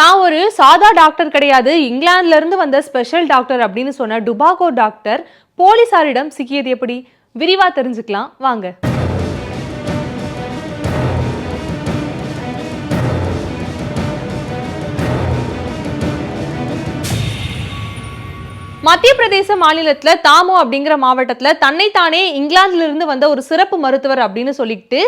தான் ஒரு சாதா டாக்டர் கிடையாது. இங்கிலாந்துல இருந்து வந்த ஸ்பெஷல் டாக்டர் அப்படின்னு சொன்ன டுபாகோ டாக்டர் போலீசாரிடம் சிக்கியது எப்படி? விரிவா தெரிஞ்சுக்கலாம். வாங்க. மத்திய பிரதேச மாநிலத்துல தாமோ அப்படிங்கிற மாவட்டத்துல தன்னைத்தானே இங்கிலாந்துல இருந்து வந்த ஒரு சிறப்பு மருத்துவர் அப்படின்னு சொல்லிட்டு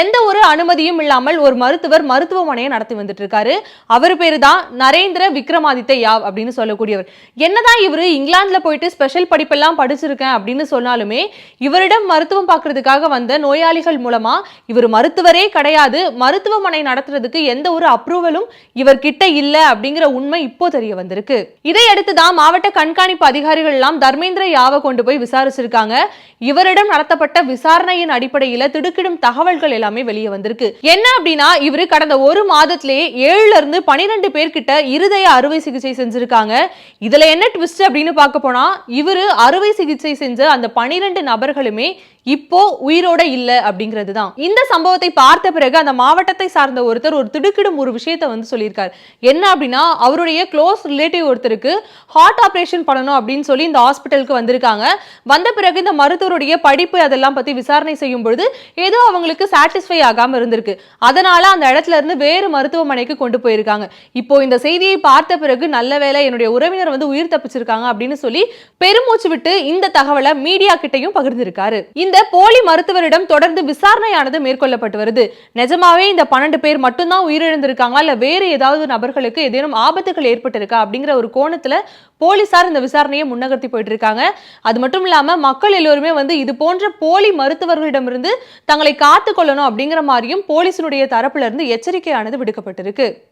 எந்த ஒரு அனுமதியும் இல்லாமல் ஒரு மருத்துவர் மருத்துவமனையை நடத்தி வந்துட்டு இருக்காரு அவர் பேரு தான் நரேந்திர விக்ரமாதித்ய யாவ் அப்படின்னு சொல்லக்கூடியவர். என்னதான் இவரு இங்கிலாந்துல போயிட்டு ஸ்பெஷல் படிப்பெல்லாம் படிச்சிருக்கேன் அப்படின்னு சொன்னாலுமே இவரிடம் மருத்துவம் பார்க்கறதுக்காக வந்த நோயாளிகள் மூலமா இவர் மருத்துவரே கிடையாது. மருத்துவமனை நடத்துறதுக்கு எந்த ஒரு அப்ரூவலும் இவர் கிட்ட அப்படிங்கிற உண்மை இப்போ தெரிய வந்திருக்கு. இதையடுத்து தான் மாவட்ட கண்காணிப்பு அதிகாரிகள் எல்லாம் தர்மேந்திர யாவை கொண்டு போய் விசாரிச்சிருக்காங்க. இவரிடம் நடத்தப்பட்ட விசாரணையின் அடிப்படையில திடுக்கிடும் தகவல்கள் எல்லாமே வெளியே வந்திருக்கு. என்ன அப்படின்னா இவரு கடந்த ஒரு மாதத்திலேயே ஏழுல இருந்து பனிரெண்டு பேர்கிட்ட இருதய அறுவை சிகிச்சை செஞ்சிருக்காங்க. இதுல என்ன ட்விஸ்ட் அப்படின்னு பார்க்க போனா இவரு அறுவை சிகிச்சை செஞ்ச அந்த பனிரெண்டு நபர்களுமே இப்போ உயிரோட இல்ல அப்படிங்கிறது தான் இந்த சம்பவத்தை பார்த்த பிறகு அந்த மாவட்டத்தை சார்ந்த ஒருத்தர் ஒரு திடுக்கிடும் ஒரு விஷயத்த வந்து சொல்லியிருக்காரு. என்ன அப்படின்னா அவருடைய க்ளோஸ் ரிலேட்டிவ் ஒருத்தருக்கு ஹார்ட் ஆப்ரேஷன் பண்ணணும் அப்படின்னு சொல்லி இந்த ஹாஸ்பிட்டலுக்கு வந்திருக்காங்க. வந்த பிறகு இந்த மருத்துவருடைய படிப்பு அதெல்லாம் பத்தி விசாரணை செய்யும் பொழுது ஏதோ அவங்களுக்கு சாட்டிஸ்ஃபை ஆகாம இருந்திருக்கு. அதனால அந்த இடத்துல இருந்து வேறு மருத்துவமனைக்கு கொண்டு போயிருக்காங்க. இப்போ இந்த செய்தியை பார்த்த பிறகு நல்ல வேளை என்னுடைய உறவினர் வந்து உயிர் தப்பிச்சிருக்காங்க அப்படின்னு சொல்லி பெருமூச்சு விட்டு இந்த தகவலை மீடியா கிட்டையும் பகிர்ந்திருக்காரு. இந்த போலி மருத்துவரிடம் தொடர்ந்து விசாரணையானது மேற்கொள்ளப்பட்டு வருது. நிஜமாவே இந்த பன்னெண்டு பேர் மட்டும்தான் உயிரிழந்திருக்காங்களா? இல்ல வேறு ஏதாவது நபர்களுக்கு ஏதேனும் ஆபத்துகள் ஏற்பட்டிருக்கா? அப்படிங்கிற ஒரு கோணத்துல போலீசார் இந்த விசாரணையை முன்னகர்த்தி போயிட்டு இருக்காங்க அது மட்டும் இல்லாம மக்கள் எல்லோருமே வந்து இது போன்ற போலி மருத்துவர்களிடமிருந்து தங்களை காத்துக்கொள்ளணும் அப்படிங்கிற மாதிரியும் போலீசினுடைய தரப்புல இருந்து எச்சரிக்கையானது விடுக்கப்பட்டிருக்கு.